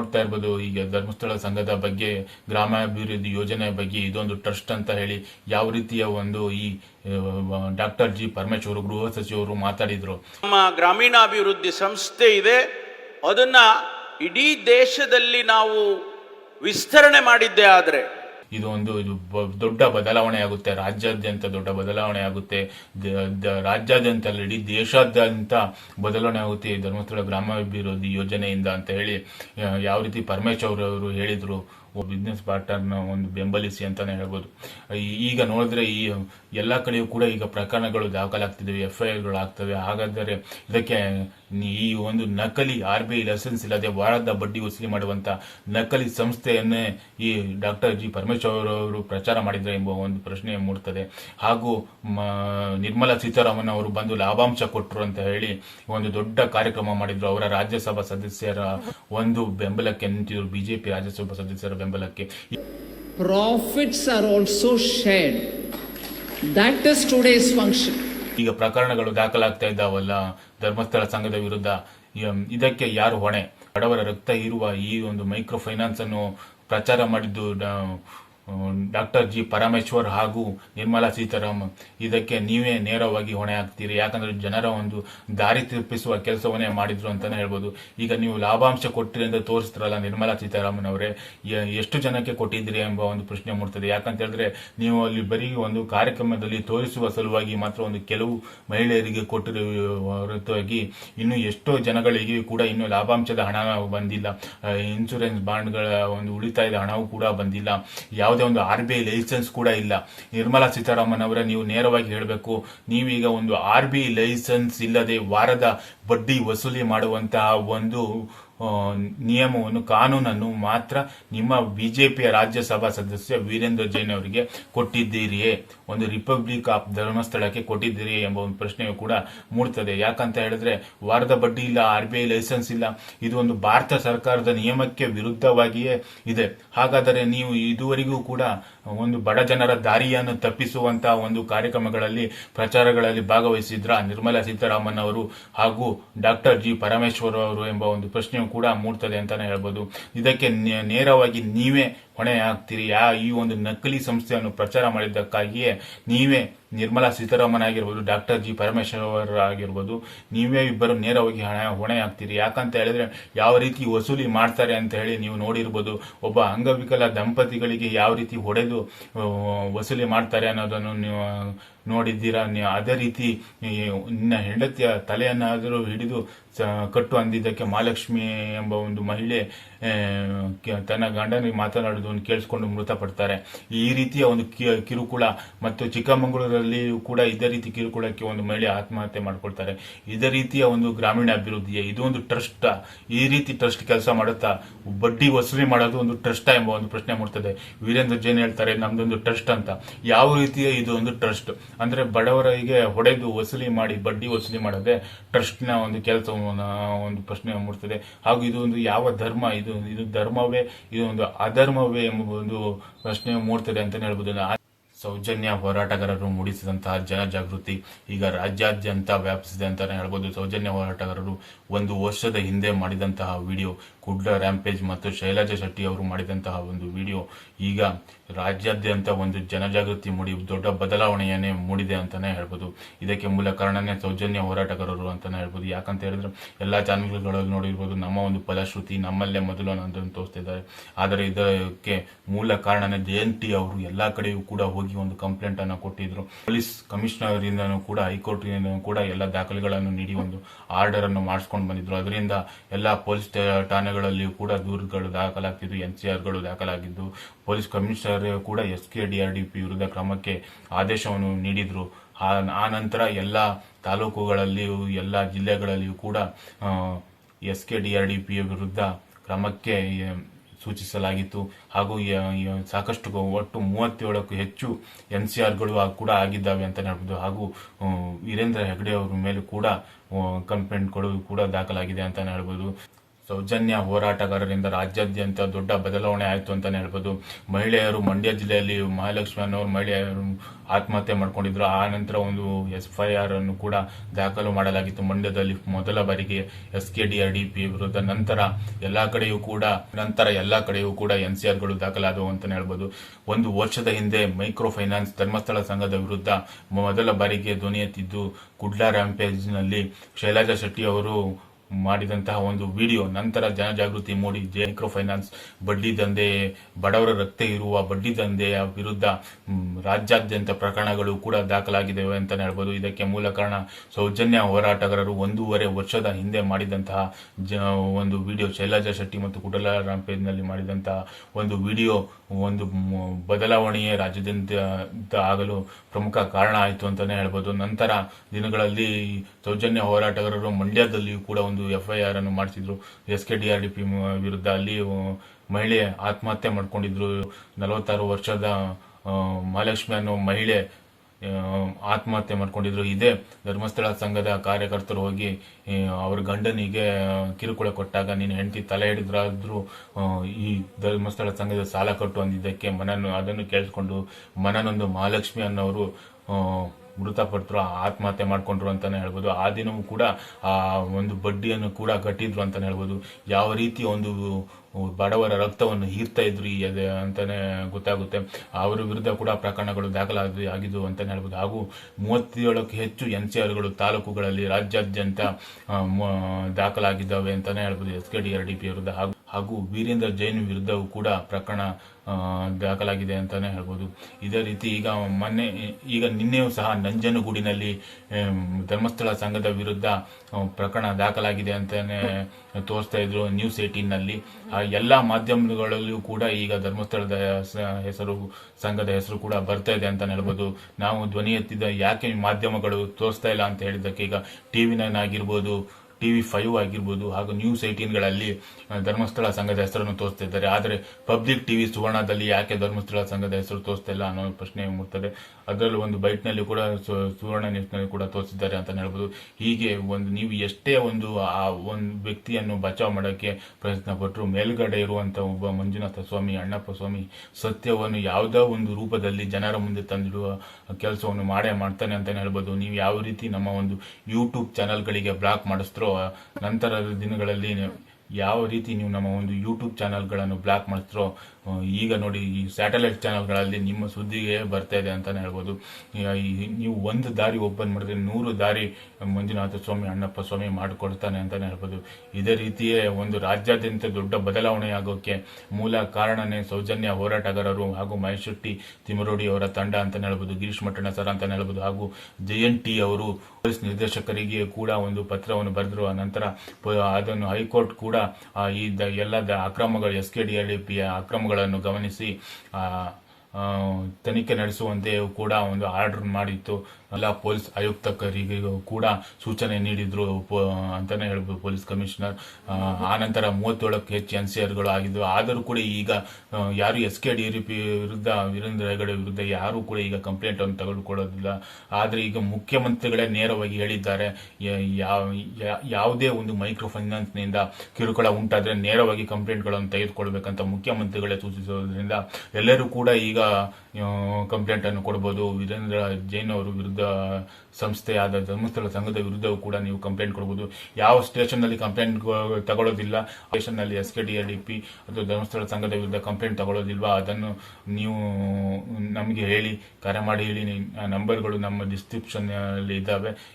ನೋಡ್ತಾ ಇರ್ಬೋದು, ಈಗ ಧರ್ಮಸ್ಥಳ ಸಂಘದ ಬಗ್ಗೆ, ಗ್ರಾಮಾಭಿವೃದ್ಧಿ ಯೋಜನೆ ಬಗ್ಗೆ ಇದೊಂದು ಟ್ರಸ್ಟ್ ಅಂತ ಹೇಳಿ ಯಾವ ರೀತಿಯ ಒಂದು ಈ ಡಾಕ್ಟರ್ ಜಿ ಪರಮೇಶ್ವರ್ ಗೃಹ ಸಚಿವರು ಮಾತಾಡಿದ್ರು. ನಮ್ಮ ಗ್ರಾಮೀಣಾಭಿವೃದ್ಧಿ ಸಂಸ್ಥೆ ಇದೆ. ಅದನ್ನ ಇಡೀ ದೇಶದಲ್ಲಿ ನಾವು ವಿಸ್ತರಣೆ ಮಾಡಿದ್ದೇ ಆದರೆ ಇದು ಒಂದು ದೊಡ್ಡ ಬದಲಾವಣೆ ಆಗುತ್ತೆ. ರಾಜ್ಯಾದ್ಯಂತ ದೊಡ್ಡ ಬದಲಾವಣೆ ಆಗುತ್ತೆ. ರಾಜ್ಯಾದ್ಯಂತ ಅಲ್ಲ, ಇಡೀ ದೇಶಾದ್ಯಂತ ಬದಲಾವಣೆ ಆಗುತ್ತೆ ಧರ್ಮಸ್ಥಳ ಗ್ರಾಮಾಭಿವೃದ್ಧಿ ಯೋಜನೆಯಿಂದ ಅಂತ ಹೇಳಿ ಯಾವ ರೀತಿ ಪರಮೇಶ್ವರ್ ಅವರು ಹೇಳಿದ್ರು ಬಿಸ್ನೆಸ್ ಪಾರ್ಟ್ನರ್ನ ಒಂದು ಬೆಂಬಲಿಸಿ ಅಂತಾನೆ ಹೇಳ್ಬೋದು. ಈಗ ನೋಡಿದ್ರೆ ಈ ಎಲ್ಲ ಕಡೆಯೂ ಕೂಡ ಈಗ ಪ್ರಕರಣಗಳು ದಾಖಲಾಗ್ತಿದ್ದಾವೆ ಎಫ್ ಐ ಆಗ್ತವೆ ಹಾಗಾದರೆ ಇದಕ್ಕೆ ಈ ಒಂದು ನಕಲಿ ಆರ್ ಬಿ ಐ ಲೈಸೆನ್ಸ್ ಇಲ್ಲದೆ ವಾರದ ಬಡ್ಡಿ ವಸೂಲಿ ಮಾಡುವಂತ ನಕಲಿ ಸಂಸ್ಥೆಯನ್ನೇ ಈ ಡಾಕ್ಟರ್ ಜಿ ಪರಮೇಶ್ವರ್ ಅವರು ಪ್ರಚಾರ ಮಾಡಿದ್ರೆ ಎಂಬ ಒಂದು ಪ್ರಶ್ನೆ ಮೂಡುತ್ತದೆ ಹಾಗೂ ನಿರ್ಮಲಾ ಸೀತಾರಾಮನ್ ಅವರು ಬಂದು ಲಾಭಾಂಶ ಕೊಟ್ಟರು ಅಂತ ಹೇಳಿ ಒಂದು ದೊಡ್ಡ ಕಾರ್ಯಕ್ರಮ ಮಾಡಿದ್ರು ಅವರ ರಾಜ್ಯಸಭಾ ಸದಸ್ಯರ ಒಂದು ಬೆಂಬಲಕ್ಕೆ ನಿಂತಿದ್ರು ಬಿಜೆಪಿ ರಾಜ್ಯಸಭಾ ಸದಸ್ಯರ ಬೆಂಬಲಕ್ಕೆ profits are also shared. That is today's function. ಈಗ ಪ್ರಕರಣಗಳು ದಾಖಲಾಗ್ತಾ ಇದ್ದಾವಲ್ಲ, ಧರ್ಮಸ್ಥಳ ಸಂಘದ ವಿರುದ್ಧ. ಇದಕ್ಕೆ ಯಾರು ಹೊಣೆ? ಬಡವರ ರಕ್ತ ಇರುವ ಈ ಒಂದು ಮೈಕ್ರೋ ಫೈನಾನ್ಸ್ ಅನ್ನು ಪ್ರಚಾರ ಮಾಡಿದ್ದು ಡಾಕ್ಟರ್ ಜಿ ಪರಮೇಶ್ವರ್ ಹಾಗೂ ನಿರ್ಮಲಾ ಸೀತಾರಾಮನ್. ಇದಕ್ಕೆ ನೀವೇ ನೇರವಾಗಿ ಹೊಣೆ ಹಾಕ್ತೀರಿ. ಯಾಕಂದ್ರೆ ಜನರ ಒಂದು ದಾರಿ ತಿರುಪಿಸುವ ಕೆಲಸವನ್ನೇ ಮಾಡಿದ್ರು ಅಂತಾನೆ ಹೇಳ್ಬೋದು. ಈಗ ನೀವು ಲಾಭಾಂಶ ಕೊಟ್ಟಿರಿ ಅಂತ ತೋರಿಸ್ತಾರಲ್ಲ ನಿರ್ಮಲಾ ಸೀತಾರಾಮನ್ ಅವರೇ ಎಷ್ಟು ಜನಕ್ಕೆ ಕೊಟ್ಟಿದ್ದೀರಿ ಎಂಬ ಒಂದು ಪ್ರಶ್ನೆ ಮೂಡ್ತದೆ. ಯಾಕಂತ ಹೇಳಿದ್ರೆ ನೀವು ಅಲ್ಲಿ ಬರೀ ಒಂದು ಕಾರ್ಯಕ್ರಮದಲ್ಲಿ ತೋರಿಸುವ ಸಲುವಾಗಿ ಮಾತ್ರ ಒಂದು ಕೆಲವು ಮಹಿಳೆಯರಿಗೆ ಕೊಟ್ಟಿರುವ ಹೊರತಾಗಿ ಇನ್ನು ಎಷ್ಟೋ ಜನಗಳಿಗೆ ಕೂಡ ಇನ್ನು ಲಾಭಾಂಶದ ಹಣ ಬಂದಿಲ್ಲ. ಇನ್ಶೂರೆನ್ಸ್ ಬಾಂಡ್ಗಳ ಒಂದು ಉಳಿತಾಯದ ಹಣವೂ ಕೂಡ ಬಂದಿಲ್ಲ. ಯಾವುದೇ ಒಂದು ಆರ್ ಬಿ ಲೈಸೆನ್ಸ್ ಕೂಡ ಇಲ್ಲ. ನಿರ್ಮಲಾ ಸೀತಾರಾಮನ್ ಅವರ, ನೀವು ನೇರವಾಗಿ ಹೇಳಬೇಕು, ನೀವೀಗ ಒಂದು ಆರ್ ಬಿ ಲೈಸೆನ್ಸ್ ಇಲ್ಲದೆ ವಾರದ ಬಡ್ಡಿ ವಸೂಲಿ ಮಾಡುವಂತಹ ಒಂದು ನಿಯಮವನ್ನು, ಕಾನೂನನ್ನು ಮಾತ್ರ ನಿಮ್ಮ ಬಿಜೆಪಿಯ ರಾಜ್ಯಸಭಾ ಸದಸ್ಯ ವೀರೇಂದ್ರ ಜೈನ್ ಅವರಿಗೆ ಕೊಟ್ಟಿದ್ದೀರಿಯೇ? ಒಂದು ರಿಪಬ್ಲಿಕ್ ಆಫ್ ಧರ್ಮಸ್ಥಳಕ್ಕೆ ಕೊಟ್ಟಿದ್ದೀರಿ ಎಂಬ ಒಂದು ಪ್ರಶ್ನೆಯು ಕೂಡ ಮೂಡ್ತದೆ. ಯಾಕಂತ ಹೇಳಿದ್ರೆ, ವಾರದ ಬಡ್ಡಿ ಇಲ್ಲ, ಆರ್ ಬಿ ಐ ಲೈಸೆನ್ಸ್ ಇಲ್ಲ. ಇದು ಒಂದು ಭಾರತ ಸರ್ಕಾರದ ನಿಯಮಕ್ಕೆ ವಿರುದ್ಧವಾಗಿಯೇ ಇದೆ. ಹಾಗಾದರೆ ನೀವು ಇದುವರೆಗೂ ಕೂಡ ಒಂದು ಬಡ ಜನರ ದಾರಿಯನ್ನು ತಪ್ಪಿಸುವಂತಹ ಒಂದು ಕಾರ್ಯಕ್ರಮಗಳಲ್ಲಿ, ಪ್ರಚಾರಗಳಲ್ಲಿ ಭಾಗವಹಿಸಿದ್ರ? ನಿರ್ಮಲಾ ಸೀತಾರಾಮನ್ ಅವರು ಹಾಗೂ ಡಾಕ್ಟರ್ ಜಿ ಪರಮೇಶ್ವರ ಅವರು ಎಂಬ ಒಂದು ಪ್ರಶ್ನೆಯು ಕೂಡ ಮೂಡ್ತದೆ ಅಂತಾನೆ ಹೇಳ್ಬೋದು. ಇದಕ್ಕೆ ನೇರವಾಗಿ ನೀವೇ ಹೊಣೆ ಆಗ್ತೀರಿ ಯಾ ಈ ಒಂದು ನಕಲಿ ಸಂಸ್ಥೆಯನ್ನು ಪ್ರಚಾರ ಮಾಡಿದ್ದಕ್ಕಾಗಿಯೇ ನೀವೇ ನಿರ್ಮಲಾ ಸೀತಾರಾಮನ್ ಆಗಿರ್ಬೋದು, ಡಾಕ್ಟರ್ ಜಿ ಪರಮೇಶ್ವರ್ ಆಗಿರ್ಬೋದು, ನೀವೇ ಇಬ್ಬರು ನೇರವಾಗಿ ಹಣ ಹೊಣೆ ಆಗ್ತೀರಿ ಯಾಕಂತ ಹೇಳಿದ್ರೆ ಯಾವ ರೀತಿ ವಸೂಲಿ ಮಾಡ್ತಾರೆ ಅಂತ ಹೇಳಿ ನೀವು ನೋಡಿರ್ಬೋದು, ಒಬ್ಬ ಅಂಗವಿಕಲ ದಂಪತಿಗಳಿಗೆ ಯಾವ ರೀತಿ ಹೊಡೆದು ವಸೂಲಿ ಮಾಡ್ತಾರೆ ಅನ್ನೋದನ್ನು ನೀವು ನೋಡಿದ್ದೀರಾ? ಅದೇ ರೀತಿ ನಿನ್ನ ಹೆಂಡತಿಯ ತಲೆಯನ್ನಾದರೂ ಹಿಡಿದು ಕಟ್ಟು ಅಂದಿದ್ದಕ್ಕೆ ಮಹಾಲಕ್ಷ್ಮಿ ಎಂಬ ಒಂದು ಮಹಿಳೆ ತನ್ನ ಗಂಡನಿಗೆ ಮಾತನಾಡೋದನ್ನು ಕೇಳಿಸ್ಕೊಂಡು ಮೃತಪಡ್ತಾರೆ. ಈ ರೀತಿಯ ಒಂದು ಕಿರುಕುಳ ಮತ್ತು ಚಿಕ್ಕಮಗಳೂರಲ್ಲಿ ಕೂಡ ಇದೇ ರೀತಿ ಕಿರುಕುಳಕ್ಕೆ ಒಂದು ಮಹಿಳೆ ಆತ್ಮಹತ್ಯೆ ಮಾಡ್ಕೊಳ್ತಾರೆ. ಇದೇ ರೀತಿಯ ಒಂದು ಗ್ರಾಮೀಣ ಅಭಿವೃದ್ಧಿಯೇ, ಇದು ಒಂದು ಟ್ರಸ್ಟ್. ಈ ರೀತಿ ಟ್ರಸ್ಟ್ ಕೆಲಸ ಮಾಡುತ್ತಾ, ಬಡ್ಡಿ ವಸೂಲಿ ಮಾಡೋದು ಒಂದು ಟ್ರಸ್ಟ್ ಎಂಬ ಒಂದು ಪ್ರಶ್ನೆ ಮೂಡ್ತದೆ. ವೀರೇಂದ್ರ ಜೈನ್ ಹೇಳ್ತಾರೆ, ನಮ್ದೊಂದು ಟ್ರಸ್ಟ್ ಅಂತ. ಯಾವ ರೀತಿಯ ಇದು ಒಂದು ಟ್ರಸ್ಟ್? ಅಂದ್ರೆ ಬಡವರಿಗೆ ಹೊಡೆದು ವಸೂಲಿ ಮಾಡಿ, ಬಡ್ಡಿ ವಸೂಲಿ ಮಾಡದೆ ಟ್ರಸ್ಟ್ನ ಒಂದು ಕೆಲಸ ಒಂದು ಪ್ರಶ್ನೆ ಮೂಡ್ತದೆ. ಹಾಗೂ ಇದು ಒಂದು ಯಾವ ಧರ್ಮ? ಇದು ಇದು ಧರ್ಮವೇ? ಇದು ಒಂದು ಅಧರ್ಮವೇ ಎಂಬ ಒಂದು ಪ್ರಶ್ನೆ ಮೂಡ್ತದೆ ಅಂತಲೇ ಹೇಳ್ಬೋದು ಸೌಜನ್ಯ ಹೋರಾಟಗಾರರು ಮೂಡಿಸಿದಂತಹ ಜನಜಾಗೃತಿ ಈಗ ರಾಜ್ಯಾದ್ಯಂತ ವ್ಯಾಪಿಸಿದೆ ಅಂತಲೇ ಹೇಳ್ಬೋದು. ಸೌಜನ್ಯ ಹೋರಾಟಗಾರರು ಒಂದು ವರ್ಷದ ಹಿಂದೆ ಮಾಡಿದಂತಹ ವಿಡಿಯೋ, ಕುಡ್ಲ ರ್ಯಾಂಪೇಜ್ ಮತ್ತು ಶೈಲಜಾ ಶೆಟ್ಟಿ ಅವರು ಮಾಡಿದಂತಹ ಒಂದು ವಿಡಿಯೋ. ಈಗ ರಾಜ್ಯಾದ್ಯಂತ ಒಂದು ಜನಜಾಗೃತಿ ಮೂಡಿ ದೊಡ್ಡ ಬದಲಾವಣೆಯನ್ನೇ ಮೂಡಿದೆ ಅಂತಾನೆ ಹೇಳ್ಬೋದು. ಇದಕ್ಕೆ ಮೂಲ ಕಾರಣನೇ ಸೌಜನ್ಯ ಹೋರಾಟಗಾರರು ಅಂತಾನೆ ಹೇಳ್ಬೋದು. ಯಾಕಂತ ಹೇಳಿದ್ರೆ ಎಲ್ಲ ಚಾನಲ್ಗಳಲ್ಲಿ ನೋಡಿರ್ಬೋದು, ನಮ್ಮ ಒಂದು ಫಲಶ್ರುತಿ ನಮ್ಮಲ್ಲೇ ಮೊದಲು ಅನ್ನೋದನ್ನು ತೋರಿಸ್ತಿದ್ದಾರೆ. ಆದರೆ ಇದಕ್ಕೆ ಮೂಲ ಕಾರಣನೇ ಜಯಂತಿ ಅವರು. ಎಲ್ಲ ಕಡೆಯೂ ಕೂಡ ಹೋಗಿ ಒಂದು ಕಂಪ್ಲೇಂಟ್ ಅನ್ನು ಕೊಟ್ಟಿದ್ರು. ಪೊಲೀಸ್ ಕಮಿಷನರ್ ಇಂದನೂ ಕೂಡ ಹೈಕೋರ್ಟ್ ಕೂಡ ಎಲ್ಲ ದಾಖಲೆಗಳನ್ನು ನೀಡಿ ಒಂದು ಆರ್ಡರ್ ಅನ್ನು ಮಾಡಿಸ್ಕೊಂಡು ಬಂದಿದ್ರು. ಅದರಿಂದ ಎಲ್ಲ ಪೊಲೀಸ್ ಠಾಣೆಗಳಲ್ಲಿಯೂ ಕೂಡ ದೂರುಗಳು ದಾಖಲಾಗ್ತಿದ್ದು ಎನ್ ಸಿ ಆರ್ಗಳು ದಾಖಲಾಗಿದ್ದು, ಪೊಲೀಸ್ ಕಮಿಷನರ್ ಕೂಡ S K D R D P ವಿರುದ್ಧ ಕ್ರಮಕ್ಕೆ ಆದೇಶವನ್ನು ನೀಡಿದ್ರು. ಆ ನಂತರ ಎಲ್ಲ ತಾಲೂಕುಗಳಲ್ಲಿಯೂ, ಎಲ್ಲ ಜಿಲ್ಲೆಗಳಲ್ಲಿಯೂ ಕೂಡ S K D R D P ವಿರುದ್ಧ ಕ್ರಮಕ್ಕೆ ಸೂಚಿಸಲಾಗಿತ್ತು. ಹಾಗೂ ಸಾಕಷ್ಟು ಒಟ್ಟು ಮೂವತ್ತೇಳಕ್ಕೂ ಹೆಚ್ಚು ಎನ್ ಸಿ ಆರ್ಗಳು ಕೂಡ ಆಗಿದ್ದಾವೆ ಅಂತ ಹೇಳ್ಬೋದು. ಹಾಗೂ ವೀರೇಂದ್ರ ಹೆಗಡೆ ಅವರ ಮೇಲೆ ಕೂಡ ಕಂಪ್ಲೇಂಟ್ಗಳು ಕೂಡ ದಾಖಲಾಗಿದೆ ಅಂತಲೇ ಹೇಳ್ಬೋದು. ಸೌಜನ್ಯ ಹೋರಾಟಗಾರರಿಂದ ರಾಜ್ಯಾದ್ಯಂತ ದೊಡ್ಡ ಬದಲಾವಣೆ ಆಯಿತು ಅಂತಲೇ ಹೇಳ್ಬೋದು. ಮಹಿಳೆಯರು ಮಂಡ್ಯ ಜಿಲ್ಲೆಯಲ್ಲಿ ಮಹಾಲಕ್ಷ್ಮಿ ಅನ್ನೋರು ಮಹಿಳೆಯರು ಆತ್ಮಹತ್ಯೆ ಮಾಡ್ಕೊಂಡಿದ್ರು. ಆ ನಂತರ ಒಂದು ಎಸ್ ಐ ಆರ್ ಅನ್ನು ಕೂಡ ದಾಖಲು ಮಾಡಲಾಗಿತ್ತು ಮಂಡ್ಯದಲ್ಲಿ ಮೊದಲ ಬಾರಿಗೆ S K D R D P ವಿರುದ್ಧ. ನಂತರ ಎಲ್ಲಾ ಕಡೆಯೂ ಕೂಡ, ನಂತರ ಎಲ್ಲಾ ಕಡೆಯೂ ಕೂಡ ಎನ್ ಸಿ ಆರ್ಗಳು ದಾಖಲಾದವು ಅಂತ ಹೇಳ್ಬೋದು. ಒಂದು ವರ್ಷದ ಹಿಂದೆ ಮೈಕ್ರೋ ಫೈನಾನ್ಸ್ ಧರ್ಮಸ್ಥಳ ಸಂಘದ ವಿರುದ್ಧ ಮೊದಲ ಬಾರಿಗೆ ಧ್ವನಿ ಎತ್ತಿದ್ದು ಕುಡ್ಲಾ ರ್ಯಾಂಪೇಜ್ನಲ್ಲಿ ಶೈಲಜಾ ಶೆಟ್ಟಿ ಅವರು ಮಾಡಿದಂತಹ ಒಂದು ವಿಡಿಯೋ, ನಂತರ ಜನಜಾಗೃತಿ ಮೂಡಿ ಮೈಕ್ರೋ ಫೈನಾನ್ಸ್ ಬಡ್ಡಿ ದಂಧೆ, ಬಡವರ ರಕ್ತ ಇರುವ ಬಡ್ಡಿ ದಂಧೆಯ ವಿರುದ್ಧ ರಾಜ್ಯಾದ್ಯಂತ ಪ್ರಕರಣಗಳು ಕೂಡ ದಾಖಲಾಗಿದೆ ಅಂತಲೇ ಹೇಳ್ಬೋದು. ಇದಕ್ಕೆ ಮೂಲ ಕಾರಣ ಸೌಜನ್ಯ ಹೋರಾಟಗಾರರು ಒಂದೂವರೆ ವರ್ಷದ ಹಿಂದೆ ಮಾಡಿದಂತಹ ಜ, ಒಂದು ವಿಡಿಯೋ, ಶೈಲಜಾ ಶೆಟ್ಟಿ ಮತ್ತು ಕುಟಲ ರಾಮ್ಪೇಜ್ನಲ್ಲಿ ಮಾಡಿದಂತಹ ಒಂದು ವಿಡಿಯೋ. ಒಂದು ಬದಲಾವಣೆಯೇ ರಾಜ್ಯದಾದ್ಯಂತ ಆಗಲು ಪ್ರಮುಖ ಕಾರಣ ಆಯಿತು ಅಂತಲೇ ಹೇಳ್ಬೋದು. ನಂತರ ದಿನಗಳಲ್ಲಿ ಸೌಜನ್ಯ ಹೋರಾಟಗಾರರು ಮಂಡ್ಯದಲ್ಲಿಯೂ ಕೂಡ ಒಂದು ಎಫ್ ಐ ಆರ್ ಅನ್ನು ಮಾಡಿಸಿದ್ರು S K D R D P ವಿರುದ್ಧ ಅಲ್ಲಿ ಮಹಿಳೆ ಆತ್ಮಹತ್ಯೆ ಮಾಡ್ಕೊಂಡಿದ್ರು. ನಲವತ್ತಾರು ವರ್ಷದ ಮಹಾಲಕ್ಷ್ಮಿ ಅನ್ನೋ ಮಹಿಳೆ ಆತ್ಮಹತ್ಯೆ ಮಾಡ್ಕೊಂಡಿದ್ರು. ಇದೇ ಧರ್ಮಸ್ಥಳ ಸಂಘದ ಕಾರ್ಯಕರ್ತರು ಹೋಗಿ ಅವ್ರ ಗಂಡನಿಗೆ ಕಿರುಕುಳ ಕೊಟ್ಟಾಗ ನೀನು ಹೆಂಡತಿ ತಲೆ ಹಿಡಿದ್ರಾದ್ರೂ ಈ ಧರ್ಮಸ್ಥಳ ಸಂಘದ ಸಾಲ ಕಟ್ಟು ಅಂದಿದ್ದಕ್ಕೆ ಮನನ್ನು ಅದನ್ನು ಕೇಳಿಸ್ಕೊಂಡು ಮನನೊಂದು ಮಹಾಲಕ್ಷ್ಮಿ ಅನ್ನೋರು ಮೃತಪಟ್ಟರು, ಆತ್ಮಹತ್ಯೆ ಮಾಡ್ಕೊಂಡ್ರು ಅಂತಾನೆ ಹೇಳ್ಬೋದು. ಆ ದಿನವೂ ಕೂಡ ಆ ಒಂದು ಬಡ್ಡಿಯನ್ನು ಕೂಡ ಕಟ್ಟಿದ್ರು ಅಂತಾನೆ ಹೇಳ್ಬೋದು. ಯಾವ ರೀತಿ ಒಂದು ಬಡವರ ರಕ್ತವನ್ನು ಹೀರ್ತಾ ಇದ್ರು ಈ ಅಂತಾನೆ ಗೊತ್ತಾಗುತ್ತೆ. ಅವರ ವಿರುದ್ಧ ಕೂಡ ಪ್ರಕರಣಗಳು ದಾಖಲಾಗಿ ಆಗಿದ್ದು ಅಂತಾನೆ ಹೇಳ್ಬೋದು. ಹಾಗೂ ಮೂವತ್ತೇಳಕ್ಕೆ ಹೆಚ್ಚು ಎನ್ ಸಿ ಆರ್ಗಳು ತಾಲೂಕುಗಳಲ್ಲಿ ರಾಜ್ಯಾದ್ಯಂತ ದಾಖಲಾಗಿದ್ದಾವೆ ಅಂತಾನೆ ಹೇಳ್ಬೋದು. S K D, R D P ವಿರುದ್ಧ ಹಾಗೂ ಹಾಗೂ ವೀರೇಂದ್ರ ಜೈನ್ ವಿರುದ್ಧವೂ ಕೂಡ ಪ್ರಕರಣ ದಾಖಲಾಗಿದೆ ಅಂತಾನೆ ಹೇಳ್ಬೋದು. ಇದೇ ರೀತಿ ಈಗ ಮೊನ್ನೆ, ಈಗ ನಿನ್ನೆಯೂ ಸಹ ನಂಜನಗೂಡಿನಲ್ಲಿ ಧರ್ಮಸ್ಥಳ ಸಂಘದ ವಿರುದ್ಧ ಪ್ರಕರಣ ದಾಖಲಾಗಿದೆ ಅಂತಾನೆ ತೋರಿಸ್ತಾ ಇದ್ರು ನ್ಯೂಸ್ ಏಟೀನ್ನಲ್ಲಿ ಆ, ಎಲ್ಲಾ ಮಾಧ್ಯಮಗಳಲ್ಲೂ ಕೂಡ ಈಗ ಧರ್ಮಸ್ಥಳದ ಹೆಸರು, ಸಂಘದ ಹೆಸರು ಕೂಡ ಬರ್ತಾ ಇದೆ ಅಂತಾನೆ ಹೇಳ್ಬೋದು. ನಾವು ಧ್ವನಿ ಎತ್ತಿದ ಯಾಕೆ ಮಾಧ್ಯಮಗಳು ತೋರಿಸ್ತಾ ಇಲ್ಲ ಅಂತ ಹೇಳಿದ್ದಕ್ಕೆ ಈಗ ಟಿವಿ ನೈನ್ ಆಗಿರ್ಬೋದು ಟಿವಿ ಫೈವ್ ಆಗಿರ್ಬೋದು ಹಾಗೂ ನ್ಯೂಸ್ ಏಯ್ಟೀನ್ಗಳಲ್ಲಿ ಧರ್ಮಸ್ಥಳ ಸಂಘದ ಹೆಸರನ್ನು ತೋರಿಸ್ತಾ ಇದ್ದಾರೆ ಆದರೆ ಪಬ್ಲಿಕ್ ಟಿ ವಿ ಸುವರ್ಣದಲ್ಲಿ ಯಾಕೆ ಧರ್ಮಸ್ಥಳ ಸಂಘದ ಹೆಸರು ತೋರಿಸ್ತಾ ಇಲ್ಲ ಅನ್ನೋ ಪ್ರಶ್ನೆ ಮೂಡ್ತದೆ. ಅದರಲ್ಲೂ ಒಂದು ಬೈಟ್ನಲ್ಲಿ ಕೂಡ ಸುವರ್ಣ ನ್ಯೂಸ್ನಲ್ಲಿ ಕೂಡ ತೋರಿಸಿದ್ದಾರೆ ಅಂತ ಹೇಳ್ಬೋದು. ಹೀಗೆ ಒಂದು, ನೀವು ಎಷ್ಟೇ ಒಂದು, ಆ, ಒಂದು ವ್ಯಕ್ತಿಯನ್ನು ಬಚಾವ್ ಮಾಡೋಕ್ಕೆ ಪ್ರಯತ್ನ ಪಟ್ಟರು ಮೇಲ್ಗಡೆ ಇರುವಂತ ಒಬ್ಬ ಮಂಜುನಾಥ ಸ್ವಾಮಿ, ಅಣ್ಣಪ್ಪ ಸ್ವಾಮಿ ಸತ್ಯವನ್ನು ಯಾವುದೋ ಒಂದು ರೂಪದಲ್ಲಿ ಜನರ ಮುಂದೆ ತಂದಿಡುವ ಕೆಲಸವನ್ನು ಮಾಡೇ ಮಾಡ್ತಾನೆ ಅಂತಲೇ ಹೇಳ್ಬೋದು. ನೀವು ಯಾವ ರೀತಿ ನಮ್ಮ ಒಂದು ಯೂಟ್ಯೂಬ್ ಚಾನಲ್ಗಳಿಗೆ ಬ್ಲಾಕ್ ಮಾಡಿಸ್ತ್ರೋ ನಂತರದ ದಿನಗಳಲ್ಲಿ ಯಾವ ರೀತಿ ನೀವು ನಮ್ಮ ಒಂದು ಯೂಟ್ಯೂಬ್ ಚಾನಲ್ಗಳನ್ನು ಬ್ಲಾಕ್ ಮಾಡ್ತಿರೋ ಈಗ ನೋಡಿ ಈ ಸ್ಯಾಟಲೈಟ್ ಚಾನಲ್ಗಳಲ್ಲಿ ನಿಮ್ಮ ಸುದ್ದಿಗೆ ಬರ್ತಾ ಇದೆ ಅಂತಲೇ ಹೇಳ್ಬೋದು. ನೀವು ಒಂದು ದಾರಿ ಓಪನ್ ಮಾಡಿದ್ರೆ ನೂರು ದಾರಿ ಮಂಜುನಾಥ ಸ್ವಾಮಿ, ಅಣ್ಣಪ್ಪ ಸ್ವಾಮಿ ಮಾಡಿಕೊಡ್ತಾನೆ ಅಂತಲೇ ಹೇಳ್ಬೋದು. ಇದೇ ರೀತಿಯೇ ಒಂದು ರಾಜ್ಯಾದ್ಯಂತ ದೊಡ್ಡ ಬದಲಾವಣೆ ಆಗೋಕೆ ಮೂಲ ಕಾರಣನೇ ಸೌಜನ್ಯ ಹೋರಾಟಗಾರರು ಹಾಗೂ ಮಹೇಶ್ ಶೆಟ್ಟಿ ತಿಮರೋಡಿ ಅವರ ತಂಡ ಅಂತಲೇ ಹೇಳ್ಬೋದು. ಗಿರೀಶ್ ಮಠಣ ಸರ್ ಅಂತಲೇ ಹೇಳ್ಬೋದು. ಹಾಗೂ ಜಯಂತ್ ಟಿ ಅವರು ಪೊಲೀಸ್ ನಿರ್ದೇಶಕರಿಗೆ ಕೂಡ ಒಂದು ಪತ್ರವನ್ನು ಬರೆದರು. ಆ ನಂತರ ಅದನ್ನು ಹೈಕೋರ್ಟ್ ಕೂಡ ಈ ಎಲ್ಲ ಅಕ್ರಮಗಳು, S K D L P ಗಮನಿಸಿ ಆ, ಗಮನಿಸಿ ತನಿಖೆ ನಡೆಸುವಂತೆಯೂ ಕೂಡ ಒಂದು ಆರ್ಡರ್ ಮಾಡಿತ್ತು. ಎಲ್ಲ ಪೊಲೀಸ್ ಆಯುಕ್ತರಿಗೆ ಕೂಡ ಸೂಚನೆ ನೀಡಿದ್ರು ಅಂತಾನೆ ಹೇಳ್ಬೋದು ಪೊಲೀಸ್ ಕಮಿಷನರ್. ಆ, ಆ ನಂತರ ಮೂವತ್ತೇಳಕ್ಕೆ ಹೆಚ್ಚು ಎನ್ ಸಿ ಆರ್ಗಳು ಆಗಿದ್ವು. ಆದರೂ ಕೂಡ ಈಗ ಯಾರು ಎಸ್ ಕೆ ಡಿ ಪಿ ವಿರುದ್ಧ ವೀರೇಂದ್ರ ಹೆಗಡೆ ವಿರುದ್ಧ ಯಾರು ಕೂಡ ಈಗ ಕಂಪ್ಲೇಂಟ್ ಅನ್ನು ತೆಗೆದುಕೊಳ್ಳೋದಿಲ್ಲ ಆದರೆ ಈಗ ಮುಖ್ಯಮಂತ್ರಿಗಳೇ ನೇರವಾಗಿ ಹೇಳಿದ್ದಾರೆ ಯಾವ- ಯಾವುದೇ ಒಂದು ಮೈಕ್ರೋ ಫೈನಾನ್ಸ್ನಿಂದ ಕಿರುಕುಳ ಉಂಟಾದರೆ ನೇರವಾಗಿ ಕಂಪ್ಲೇಂಟ್ಗಳನ್ನು ತೆಗೆದುಕೊಳ್ಬೇಕಂತ ಮುಖ್ಯಮಂತ್ರಿಗಳೇ ಸೂಚಿಸೋದ್ರಿಂದ ಎಲ್ಲರೂ ಕೂಡ ಈಗ ಕಂಪ್ಲೇಂಟ್ ಅನ್ನು ಕೊಡಬಹುದು ವೀರೇಂದ್ರ ಜೈನ್ ಅವರ ವಿರುದ್ಧ ಸಂಸ್ಥೆಯಾದ ಧರ್ಮಸ್ಥಳ ಸಂಘದ ವಿರುದ್ಧವೂ ಕೂಡ ನೀವು ಕಂಪ್ಲೇಂಟ್ ಕೊಡಬಹುದು ಯಾವ ಸ್ಟೇಷನ್ನಲ್ಲಿ ಕಂಪ್ಲೇಂಟ್ ತಗೊಳ್ಳೋದಿಲ್ಲ. ಸ್ಟೇಷನ್ನಲ್ಲಿ S K D L D P ಅಥವಾ ಧರ್ಮಸ್ಥಳ ಸಂಘದ ವಿರುದ್ಧ ಕಂಪ್ಲೇಂಟ್ ತಗೊಳ್ಳೋದಿಲ್ವಾ? ಅದನ್ನು ನೀವು ನಮಗೆ ಹೇಳಿ, ಕರೆ ಮಾಡಿ ಹೇಳಿ. ನಂಬರ್ಗಳು ನಮ್ಮ ಡಿಸ್ಕ್ರಿಪ್ಷನ್ ಅಲ್ಲಿ ಇದ್ದಾವೆ.